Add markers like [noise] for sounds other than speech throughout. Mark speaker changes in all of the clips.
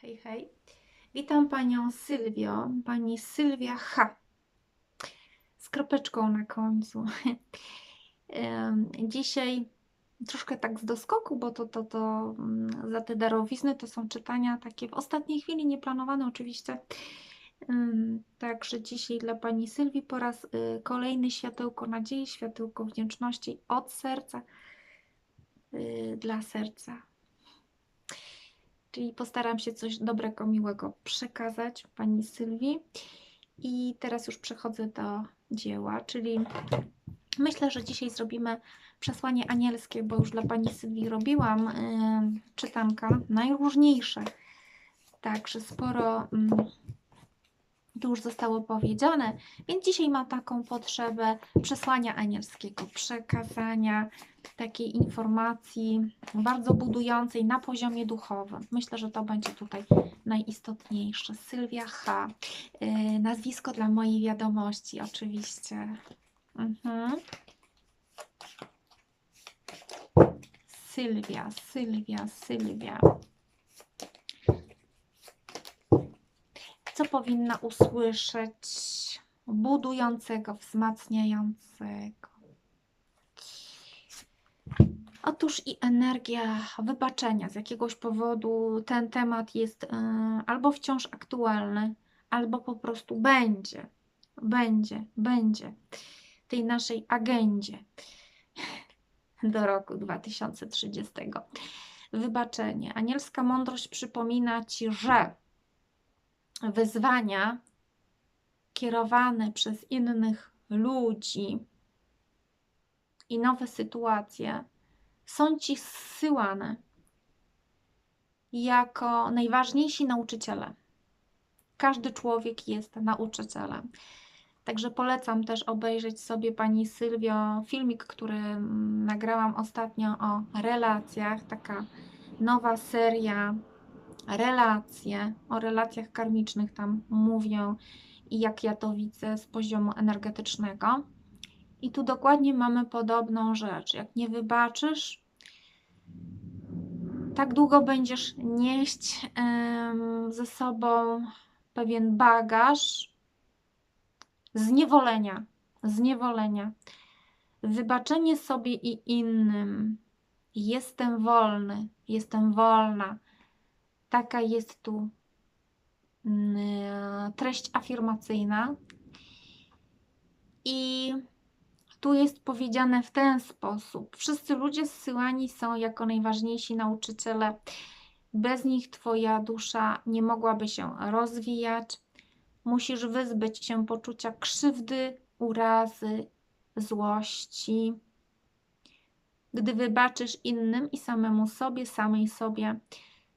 Speaker 1: Hej, hej. Witam panią Sylwio, pani Sylwia H. Z kropeczką na końcu. [laughs] Dzisiaj troszkę tak z doskoku, bo to, to, to mm, za te darowizny to są czytania takie w ostatniej chwili, nieplanowane oczywiście. Także dzisiaj dla pani Sylwii po raz y, kolejny światełko nadziei, światełko wdzięczności od serca y, dla serca. Czyli postaram się coś dobrego, miłego przekazać pani Sylwii. I teraz już przechodzę do dzieła, czyli myślę, że dzisiaj zrobimy przesłanie anielskie, bo już dla pani Sylwii robiłam y, czytanka najróżniejsze. Także sporo mm, tu już zostało powiedziane, więc dzisiaj mam taką potrzebę przesłania anielskiego, przekazania takiej informacji bardzo budującej na poziomie duchowym. Myślę, że to będzie tutaj najistotniejsze. Sylwia H. Yy, nazwisko dla mojej wiadomości, oczywiście. Mhm. Sylwia, Sylwia, Sylwia. Co powinna usłyszeć budującego, wzmacniającego? Otóż i energia wybaczenia. Z jakiegoś powodu ten temat jest y, albo wciąż aktualny, albo po prostu będzie, będzie, będzie w tej naszej agendzie [laughs] do roku 2030. Wybaczenie. Anielska mądrość przypomina Ci, że wyzwania kierowane przez innych ludzi i nowe sytuacje są ci zsyłane jako najważniejsi nauczyciele. Każdy człowiek jest nauczycielem. Także polecam też obejrzeć sobie pani Sylwio filmik, który nagrałam ostatnio o relacjach. Taka nowa seria relacje, o relacjach karmicznych tam mówię i jak ja to widzę z poziomu energetycznego. I tu dokładnie mamy podobną rzecz. Jak nie wybaczysz, tak długo będziesz nieść ze sobą pewien bagaż zniewolenia. Zniewolenia. Wybaczenie sobie i innym. Jestem wolny, jestem wolna. Taka jest tu mm, treść afirmacyjna. I tu jest powiedziane w ten sposób: Wszyscy ludzie zsyłani są jako najważniejsi nauczyciele. Bez nich Twoja dusza nie mogłaby się rozwijać. Musisz wyzbyć się poczucia krzywdy, urazy, złości. Gdy wybaczysz innym i samemu sobie, samej sobie,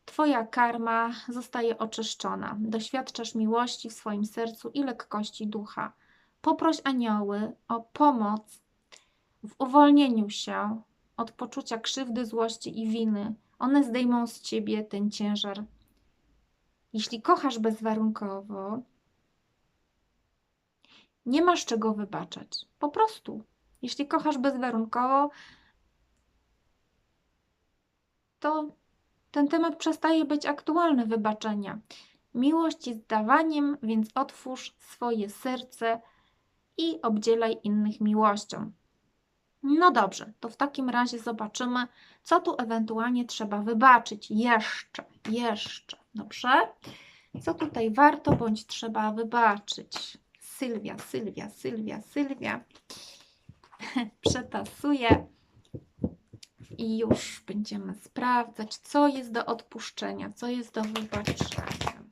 Speaker 1: Twoja karma zostaje oczyszczona. Doświadczasz miłości w swoim sercu i lekkości ducha. Poproś anioły o pomoc w uwolnieniu się od poczucia krzywdy, złości i winy. One zdejmą z ciebie ten ciężar. Jeśli kochasz bezwarunkowo, nie masz czego wybaczać. Po prostu. Jeśli kochasz bezwarunkowo, to ten temat przestaje być aktualny wybaczenia. Miłość jest dawaniem, więc otwórz swoje serce i obdzielaj innych miłością. No dobrze, to w takim razie zobaczymy, co tu ewentualnie trzeba wybaczyć. Jeszcze, jeszcze. Dobrze? Co tutaj warto bądź trzeba wybaczyć? Sylwia, Sylwia, Sylwia, Sylwia. [laughs] Przetasuję i już będziemy sprawdzać, co jest do odpuszczenia, co jest do wybaczenia.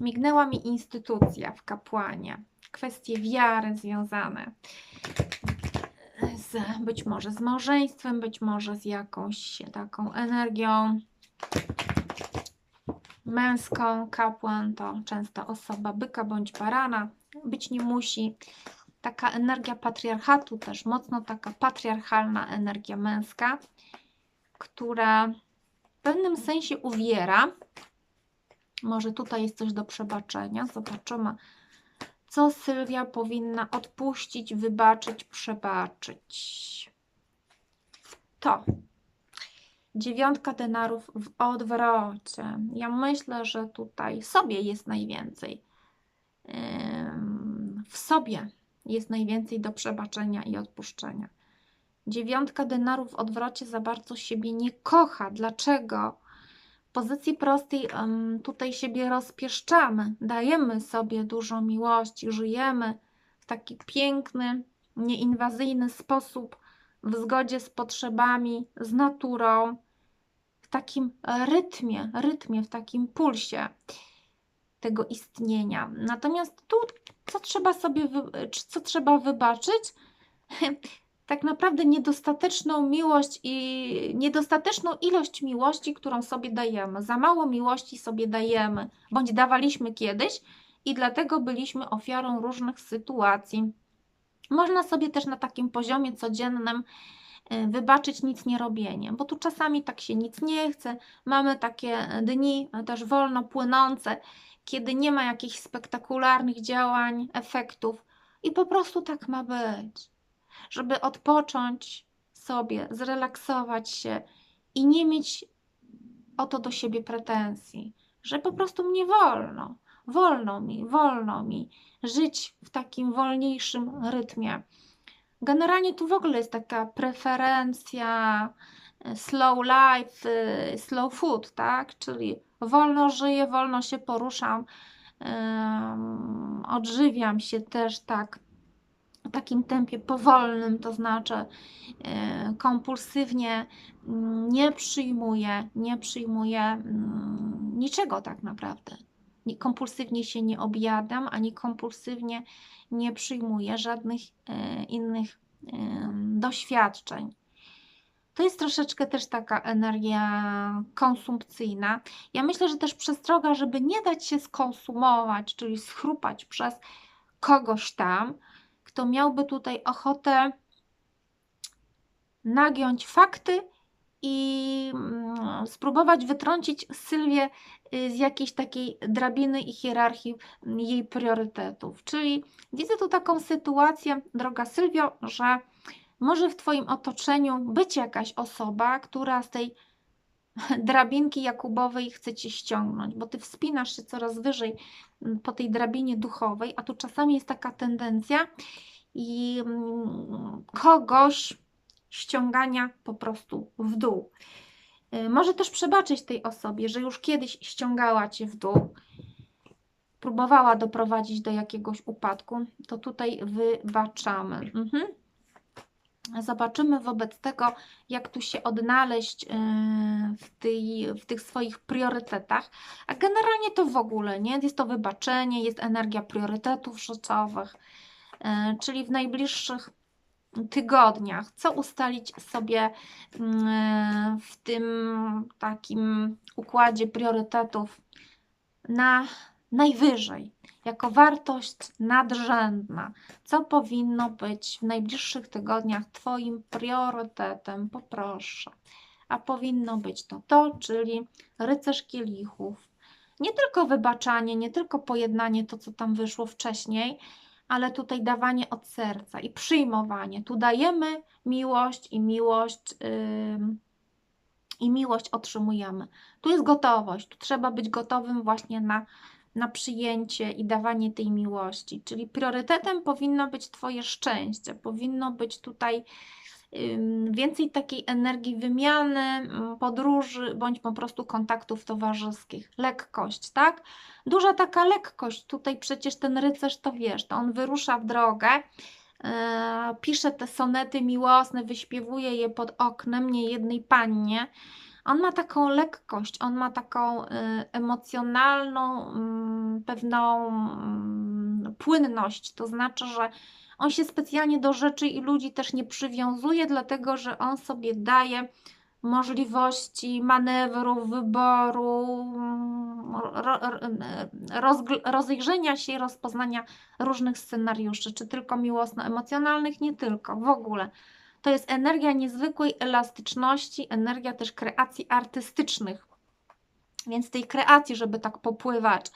Speaker 1: Mignęła mi instytucja w kapłanie, kwestie wiary związane z być może z małżeństwem, być może z jakąś taką energią męską. Kapłan to często osoba byka bądź barana, być nie musi taka energia patriarchatu, też mocno taka patriarchalna energia męska, która w pewnym sensie uwiera. Może tutaj jest coś do przebaczenia. Zobaczymy, co Sylwia powinna odpuścić, wybaczyć, przebaczyć. To. Dziewiątka denarów w odwrocie. Ja myślę, że tutaj sobie jest najwięcej. W sobie jest najwięcej do przebaczenia i odpuszczenia. Dziewiątka denarów w odwrocie za bardzo siebie nie kocha. Dlaczego? Pozycji prostej tutaj siebie rozpieszczamy, dajemy sobie dużo miłości, żyjemy w taki piękny, nieinwazyjny sposób, w zgodzie z potrzebami, z naturą, w takim rytmie, rytmie, w takim pulsie tego istnienia. Natomiast tu, co trzeba sobie, co trzeba wybaczyć? [laughs] tak naprawdę niedostateczną miłość i niedostateczną ilość miłości, którą sobie dajemy. Za mało miłości sobie dajemy, bądź dawaliśmy kiedyś i dlatego byliśmy ofiarą różnych sytuacji. Można sobie też na takim poziomie codziennym y, wybaczyć nic nie robienie, bo tu czasami tak się nic nie chce. Mamy takie dni y, też wolno płynące, kiedy nie ma jakichś spektakularnych działań, efektów i po prostu tak ma być żeby odpocząć sobie, zrelaksować się i nie mieć o to do siebie pretensji, że po prostu mnie wolno, wolno mi, wolno mi żyć w takim wolniejszym rytmie. Generalnie tu w ogóle jest taka preferencja e, slow life, e, slow food, tak? Czyli wolno żyję, wolno się poruszam, em, odżywiam się też tak takim tempie powolnym, to znaczy e, kompulsywnie mm, nie przyjmuję, nie przyjmuję mm, niczego tak naprawdę. Nie- Kompulsywnie się nie objadam, ani kompulsywnie nie przyjmuję żadnych e, innych em, doświadczeń. To jest troszeczkę też taka energia konsumpcyjna. Ja myślę, że też przestroga, żeby nie dać się skonsumować, czyli schrupać przez kogoś tam, kto miałby tutaj ochotę nagiąć fakty i mm, spróbować wytrącić Sylwię y, z jakiejś takiej drabiny i hierarchii mm, jej priorytetów. Czyli widzę tu taką sytuację, droga Sylwio, że może w Twoim otoczeniu być jakaś osoba, która z tej [laughs] drabinki Jakubowej chce Cię ściągnąć, bo Ty wspinasz się coraz wyżej mm, po tej drabinie duchowej, a tu czasami jest taka tendencja i mm, kogoś ściągania po prostu w dół. Y, Może też przebaczyć tej osobie, że już kiedyś ściągała Cię w dół, próbowała doprowadzić do jakiegoś upadku, to tutaj wybaczamy. Mhm. Zobaczymy wobec tego, jak tu się odnaleźć yy, w, tej, w tych swoich priorytetach. A generalnie to w ogóle, nie? Jest to wybaczenie, jest energia priorytetów życiowych, yy, czyli w najbliższych tygodniach, co ustalić sobie yy, w tym takim układzie priorytetów na najwyżej, jako wartość nadrzędna, co powinno być w najbliższych tygodniach Twoim priorytetem, poproszę. A powinno być to to, czyli rycerz kielichów. Nie tylko wybaczanie, nie tylko pojednanie to, co tam wyszło wcześniej, ale tutaj dawanie od serca i przyjmowanie. Tu dajemy miłość i miłość. ym, i miłość otrzymujemy. Tu jest gotowość, tu trzeba być gotowym właśnie na, na przyjęcie i dawanie tej miłości. Czyli priorytetem powinno być Twoje szczęście, powinno być tutaj więcej takiej energii wymiany, ym, podróży bądź po prostu kontaktów towarzyskich. Lekkość, tak? Duża taka lekkość. Tutaj przecież ten rycerz to wiesz, to on wyrusza w drogę. e, Pisze te sonety miłosne, wyśpiewuje je pod oknem niejednej pannie. On ma taką lekkość, on ma taką y, emocjonalną, mm, pewną mm, płynność. To znaczy, że on się specjalnie do rzeczy i ludzi też nie przywiązuje, dlatego że on sobie daje możliwości manewru, wyboru, mm, rozgl- rozejrzenia się i rozpoznania różnych scenariuszy, czy tylko miłosno-emocjonalnych, nie tylko, w ogóle. To jest energia niezwykłej elastyczności, energia też kreacji artystycznych. Więc tej kreacji, żeby tak popływać,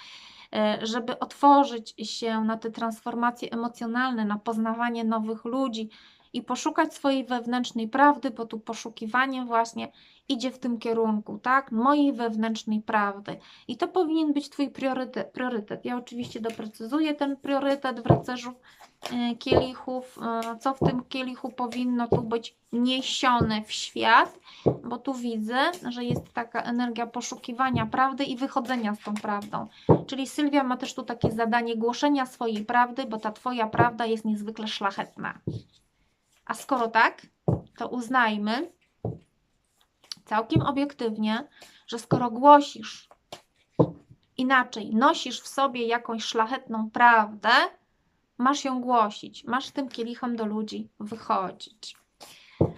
Speaker 1: e, żeby otworzyć się na te transformacje emocjonalne, na poznawanie nowych ludzi i poszukać swojej wewnętrznej prawdy, bo tu poszukiwanie właśnie idzie w tym kierunku, tak? Mojej wewnętrznej prawdy. I to powinien być Twój priorytet. priorytet. Ja oczywiście doprecyzuję ten priorytet w rycerzu e, kielichów, e, co w tym kielichu powinno tu być niesione w świat, bo tu widzę, że jest taka energia poszukiwania prawdy i wychodzenia z tą prawdą. Czyli Sylwia ma też tu takie zadanie głoszenia swojej prawdy, bo ta Twoja prawda jest niezwykle szlachetna. A skoro tak, to uznajmy, całkiem obiektywnie, że skoro głosisz inaczej, nosisz w sobie jakąś szlachetną prawdę, masz ją głosić, masz tym kielichem do ludzi wychodzić.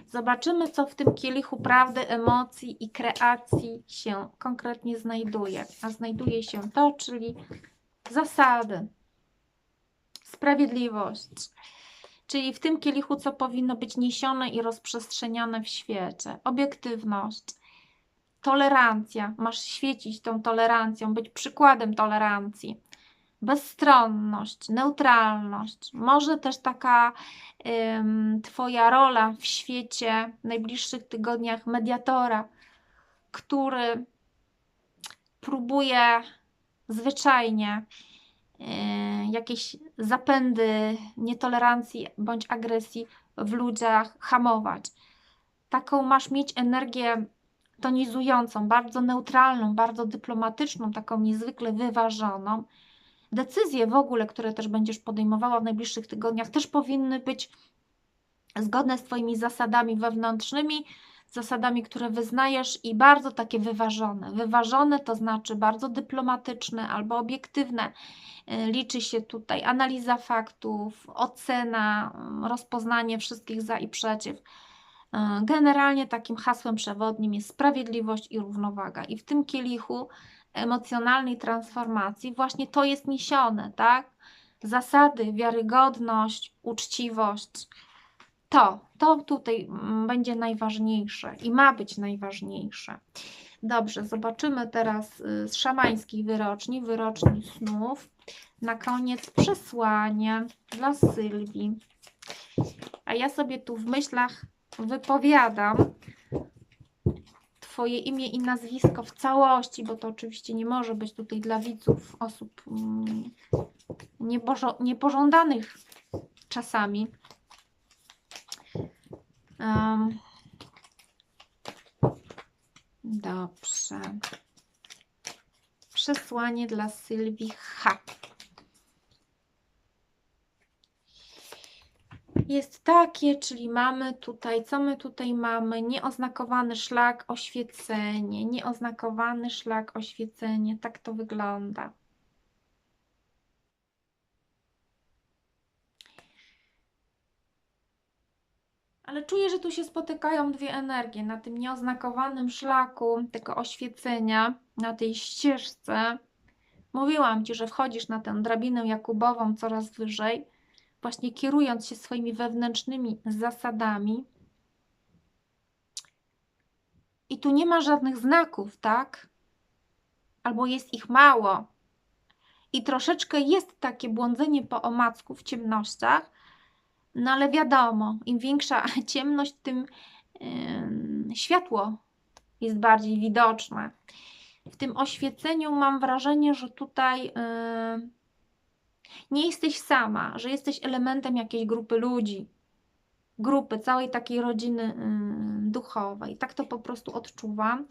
Speaker 1: Zobaczymy, co w tym kielichu prawdy, emocji i kreacji się konkretnie znajduje. A znajduje się to, czyli zasady, sprawiedliwość. Czyli w tym kielichu, co powinno być niesione i rozprzestrzeniane w świecie. Obiektywność, tolerancja. Masz świecić tą tolerancją, być przykładem tolerancji. Bezstronność, neutralność. Może też taka ym, Twoja rola w świecie w najbliższych tygodniach mediatora, który próbuje zwyczajnie Y, jakieś zapędy nietolerancji bądź agresji w ludziach hamować. Taką masz mieć energię tonizującą, bardzo neutralną, bardzo dyplomatyczną, taką niezwykle wyważoną. Decyzje w ogóle, które też będziesz podejmowała w najbliższych tygodniach, też powinny być zgodne z Twoimi zasadami wewnętrznymi, zasadami, które wyznajesz i bardzo takie wyważone. Wyważone to znaczy bardzo dyplomatyczne albo obiektywne. Y, liczy się tutaj analiza faktów, ocena, mm, rozpoznanie wszystkich za i przeciw. Y, generalnie takim hasłem przewodnim jest sprawiedliwość i równowaga. I w tym kielichu emocjonalnej transformacji właśnie to jest niesione, tak? Zasady, wiarygodność, uczciwość to, to tutaj mm, będzie najważniejsze i ma być najważniejsze. Dobrze, zobaczymy teraz y, z szamańskiej wyroczni, wyroczni snów. Na koniec przesłanie dla Sylwii. A ja sobie tu w myślach wypowiadam Twoje imię i nazwisko w całości, bo to oczywiście nie może być tutaj dla widzów osób mm, niepożądanych czasami. Um, dobrze. Przesłanie dla Sylwii H. Jest takie, czyli mamy tutaj, co my tutaj mamy? Nieoznakowany szlak, oświecenie. Nieoznakowany szlak, oświecenie. Tak to wygląda. Ale czuję, że tu się spotykają dwie energie na tym nieoznakowanym szlaku tego oświecenia, na tej ścieżce. Mówiłam Ci, że wchodzisz na tę drabinę jakubową coraz wyżej, właśnie kierując się swoimi wewnętrznymi zasadami. I tu nie ma żadnych znaków, tak? Albo jest ich mało. I troszeczkę jest takie błądzenie po omacku w ciemnościach, no ale wiadomo, im większa [laughs] ciemność, tym yy, światło jest bardziej widoczne. W tym oświeceniu mam wrażenie, że tutaj yy, nie jesteś sama, że jesteś elementem jakiejś grupy ludzi, grupy, całej takiej rodziny duchowej. Tak to po prostu odczuwam.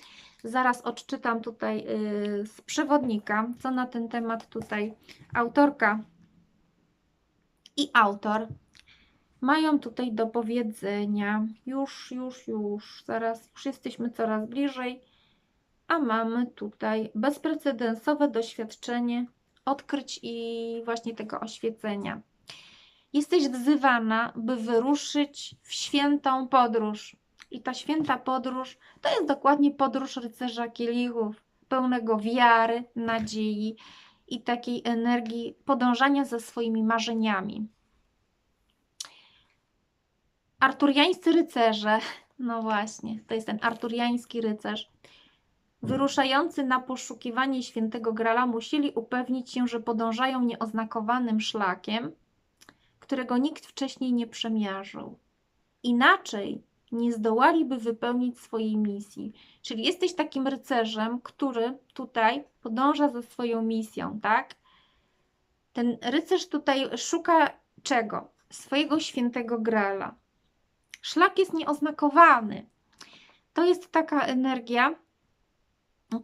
Speaker 1: Zaraz odczytam tutaj yy, z przewodnika, co na ten temat tutaj autorka i autor mają tutaj do powiedzenia. Już, już, już, zaraz, już jesteśmy coraz bliżej, a mamy tutaj bezprecedensowe doświadczenie odkryć i właśnie tego oświecenia. Jesteś wzywana, by wyruszyć w świętą podróż. I ta święta podróż to jest dokładnie podróż rycerza kielichów, pełnego wiary, nadziei i takiej energii podążania za swoimi marzeniami. Arturiańscy rycerze, no właśnie, to jest ten arturiański rycerz, wyruszający na poszukiwanie świętego Grala, musieli upewnić się, że podążają nieoznakowanym szlakiem, którego nikt wcześniej nie przemiarzył. Inaczej nie zdołaliby wypełnić swojej misji. Czyli jesteś takim rycerzem, który tutaj podąża za swoją misją, tak? Ten rycerz tutaj szuka czego? Swojego świętego grala. Szlak jest nieoznakowany. To jest taka energia,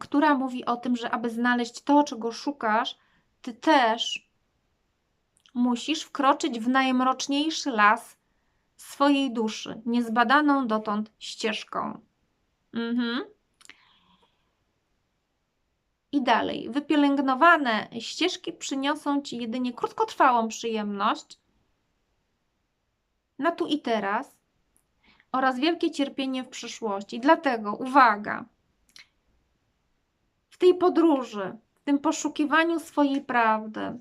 Speaker 1: która mówi o tym, że aby znaleźć to, czego szukasz, ty też musisz wkroczyć w najmroczniejszy las swojej duszy, niezbadaną dotąd ścieżką. Mhm. I dalej, wypielęgnowane ścieżki przyniosą ci jedynie krótkotrwałą przyjemność na tu i teraz oraz wielkie cierpienie w przyszłości. Dlatego, uwaga, w tej podróży, w tym poszukiwaniu swojej prawdy,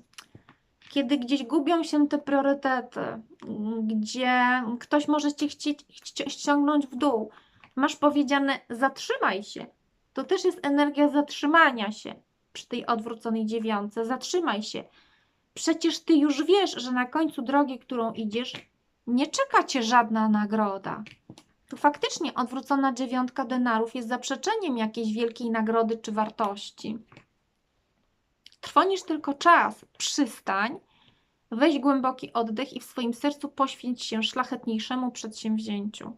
Speaker 1: kiedy gdzieś gubią się te priorytety, gdzie ktoś może cię chcieć ściągnąć w dół, masz powiedziane zatrzymaj się. To też jest energia zatrzymania się przy tej odwróconej dziewiątce. Zatrzymaj się. Przecież ty już wiesz, że na końcu drogi, którą idziesz, nie czeka cię żadna nagroda. Tu faktycznie odwrócona dziewiątka denarów jest zaprzeczeniem jakiejś wielkiej nagrody czy wartości. Trwonisz tylko czas, przystań, weź głęboki oddech i w swoim sercu poświęć się szlachetniejszemu przedsięwzięciu.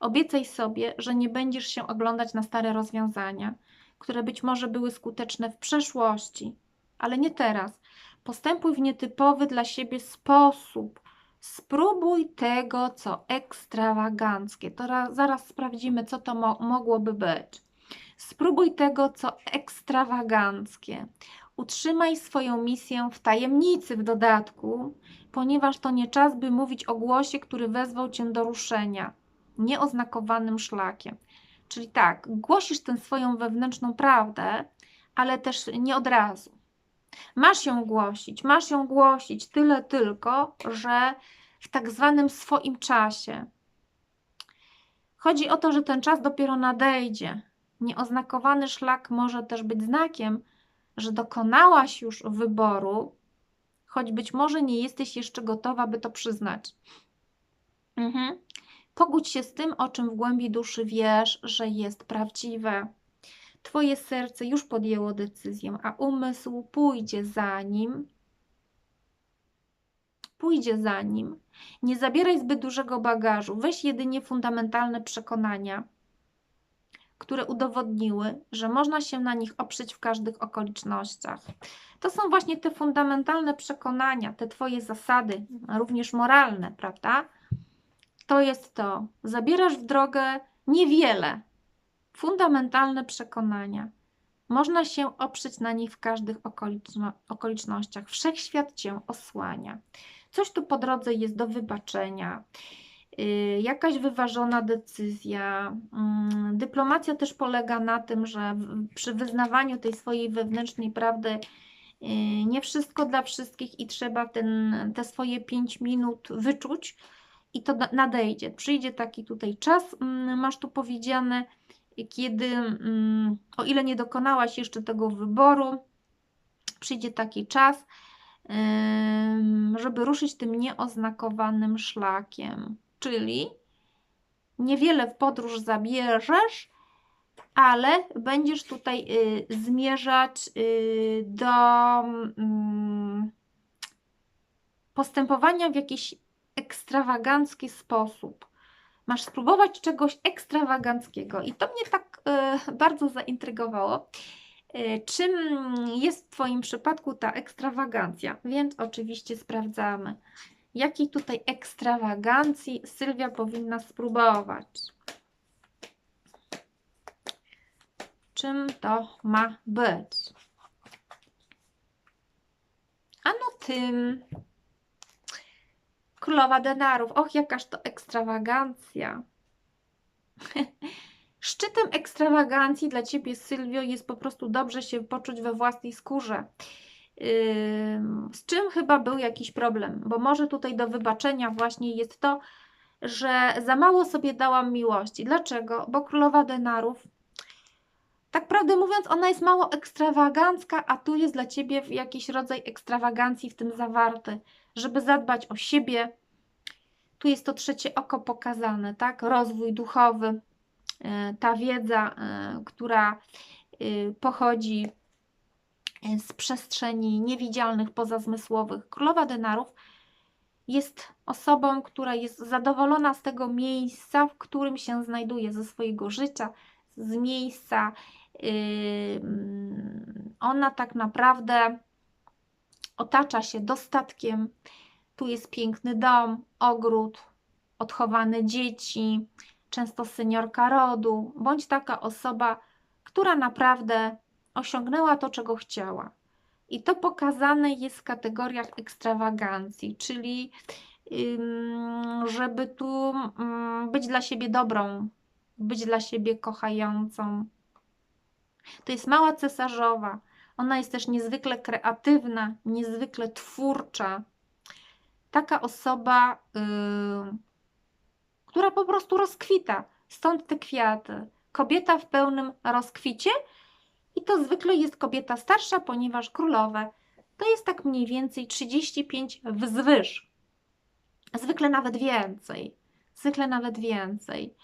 Speaker 1: Obiecaj sobie, że nie będziesz się oglądać na stare rozwiązania, które być może były skuteczne w przeszłości, ale nie teraz. Postępuj w nietypowy dla siebie sposób. Spróbuj tego, co ekstrawaganckie. To zaraz sprawdzimy, co to mo mogłoby być. Spróbuj tego, co ekstrawaganckie. Utrzymaj swoją misję w tajemnicy w dodatku, ponieważ to nie czas, by mówić o głosie, który wezwał cię do ruszenia, nieoznakowanym szlakiem. Czyli tak, głosisz tę swoją wewnętrzną prawdę, ale też nie od razu. Masz ją głosić, masz ją głosić tyle tylko, że w tak zwanym swoim czasie. Chodzi o to, że ten czas dopiero nadejdzie. Nieoznakowany szlak może też być znakiem, że dokonałaś już wyboru, choć być może nie jesteś jeszcze gotowa, by to przyznać. Mhm. Pogódź się z tym, o czym w głębi duszy wiesz, że jest prawdziwe. Twoje serce już podjęło decyzję, a umysł pójdzie za nim. Pójdzie za nim. Nie zabieraj zbyt dużego bagażu, weź jedynie fundamentalne przekonania które udowodniły, że można się na nich oprzeć w każdych okolicznościach. To są właśnie te fundamentalne przekonania, te Twoje zasady, również moralne, prawda? To jest to. Zabierasz w drogę niewiele. Fundamentalne przekonania. Można się oprzeć na nich w każdych okoliczno okolicznościach. Wszechświat Cię osłania. Coś tu po drodze jest do wybaczenia. Y, jakaś wyważona decyzja. Mm, dyplomacja też polega na tym, że przy wyznawaniu tej swojej wewnętrznej prawdy y, nie wszystko dla wszystkich i trzeba ten, te swoje pięć minut wyczuć i to nadejdzie. Przyjdzie taki tutaj czas, mm, masz tu powiedziane, kiedy, mm, o ile nie dokonałaś jeszcze tego wyboru, przyjdzie taki czas, żeby ruszyć tym nieoznakowanym szlakiem czyli niewiele w podróż zabierzesz, ale będziesz tutaj y, zmierzać y, do y, postępowania w jakiś ekstrawagancki sposób. Masz spróbować czegoś ekstrawaganckiego i to mnie tak y, bardzo zaintrygowało. Y, czym jest w Twoim przypadku ta ekstrawagancja? Więc oczywiście sprawdzamy jakiej tutaj ekstrawagancji Sylwia powinna spróbować. Czym to ma być? Ano tym. Królowa denarów. Och, jakaż to ekstrawagancja. [laughs] Szczytem ekstrawagancji dla Ciebie, Sylwio, jest po prostu dobrze się poczuć we własnej skórze z czym chyba był jakiś problem, bo może tutaj do wybaczenia właśnie jest to, że za mało sobie dałam miłości. Dlaczego? Bo królowa denarów, tak prawdę mówiąc, ona jest mało ekstrawagancka, a tu jest dla ciebie jakiś rodzaj ekstrawagancji w tym zawarty, żeby zadbać o siebie. Tu jest to trzecie oko pokazane, tak? Rozwój duchowy, e, ta wiedza, e, która y, pochodzi e, z przestrzeni niewidzialnych, pozazmysłowych. Królowa denarów jest osobą, która jest zadowolona z tego miejsca, w którym się znajduje, ze swojego życia, z miejsca. Ona tak naprawdę otacza się dostatkiem. Tu jest piękny dom, ogród, odchowane dzieci, często seniorka rodu, bądź taka osoba, która naprawdę osiągnęła to, czego chciała. I to pokazane jest w kategoriach ekstrawagancji, czyli żeby tu być dla siebie dobrą, być dla siebie kochającą. To jest mała cesarzowa. Ona jest też niezwykle kreatywna, niezwykle twórcza. Taka osoba, yy, która po prostu rozkwita. Stąd te kwiaty. Kobieta w pełnym rozkwicie i to zwykle jest kobieta starsza, ponieważ królowe to jest tak mniej więcej 35 wzwyż. Zwykle nawet więcej. Zwykle nawet więcej.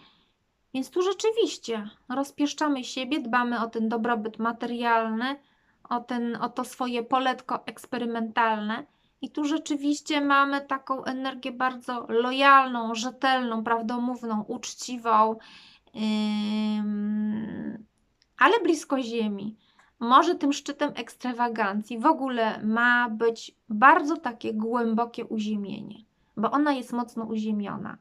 Speaker 1: Więc tu rzeczywiście rozpieszczamy siebie, dbamy o ten dobrobyt materialny, o, ten, o to swoje poletko eksperymentalne. I tu rzeczywiście mamy taką energię bardzo lojalną, rzetelną, prawdomówną, uczciwą, yy, ale blisko Ziemi. Może tym szczytem ekstrawagancji w ogóle ma być bardzo takie głębokie uziemienie, bo ona jest mocno uziemiona,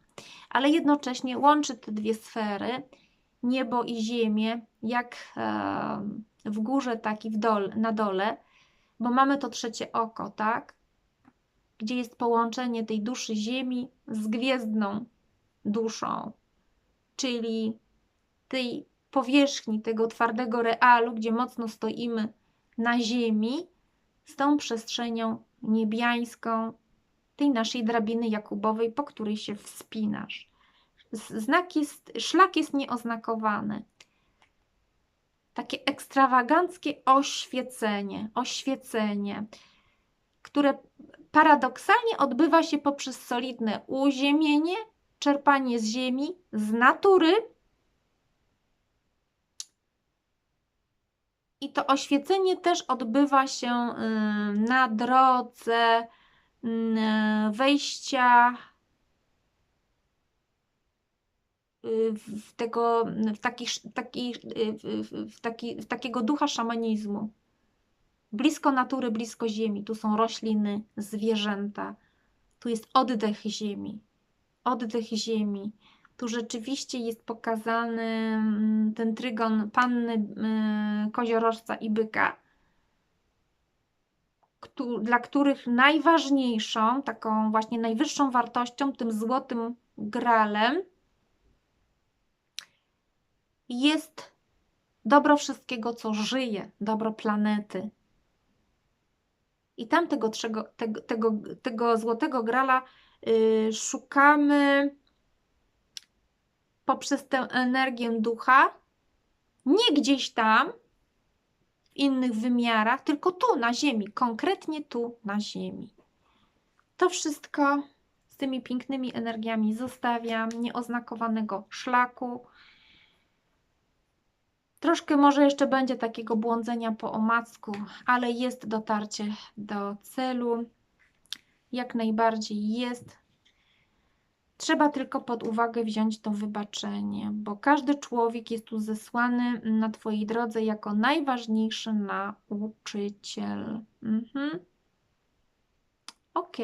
Speaker 1: ale jednocześnie łączy te dwie sfery, niebo i ziemię, jak w górze, tak i w dole, na dole, bo mamy to trzecie oko, tak? Gdzie jest połączenie tej duszy ziemi z gwiezdną duszą, czyli tej powierzchni tego twardego realu, gdzie mocno stoimy na ziemi, z tą przestrzenią niebiańską, tej naszej drabiny jakubowej, po której się wspinasz. Znak jest, szlak jest nieoznakowany. Takie ekstrawaganckie oświecenie, oświecenie, które paradoksalnie odbywa się poprzez solidne uziemienie, czerpanie z ziemi, z natury, I to oświecenie też odbywa się y, na drodze y, wejścia y, w, tego, w, taki, taki, w, taki, w takiego ducha szamanizmu. Blisko natury, blisko ziemi. Tu są rośliny, zwierzęta. Tu jest oddech ziemi. Oddech ziemi. Tu rzeczywiście jest pokazany mm, ten trygon panny y, koziorożca i byka, dla których najważniejszą, taką właśnie najwyższą wartością, tym złotym gralem jest dobro wszystkiego, co żyje, dobro planety. I tam tego, tego, tego, tego złotego grala yy, szukamy poprzez tę energię ducha, nie gdzieś tam, w innych wymiarach, tylko tu na Ziemi, konkretnie tu na Ziemi. To wszystko z tymi pięknymi energiami zostawiam, nieoznakowanego szlaku. Troszkę może jeszcze będzie takiego błądzenia po omacku, ale jest dotarcie do celu. Jak najbardziej jest. Trzeba tylko pod uwagę wziąć to wybaczenie, bo każdy człowiek jest tu zesłany na Twojej drodze jako najważniejszy nauczyciel. Mhm. Ok.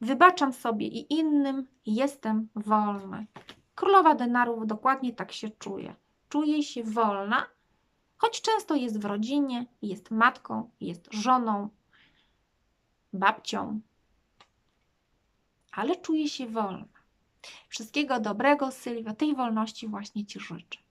Speaker 1: Wybaczam sobie i innym, jestem wolny. Królowa denarów dokładnie tak się czuje. Czuje się wolna, choć często jest w rodzinie, jest matką, jest żoną, babcią, ale czuje się wolna. Wszystkiego dobrego, Sylwia. Tej wolności właśnie Ci życzę.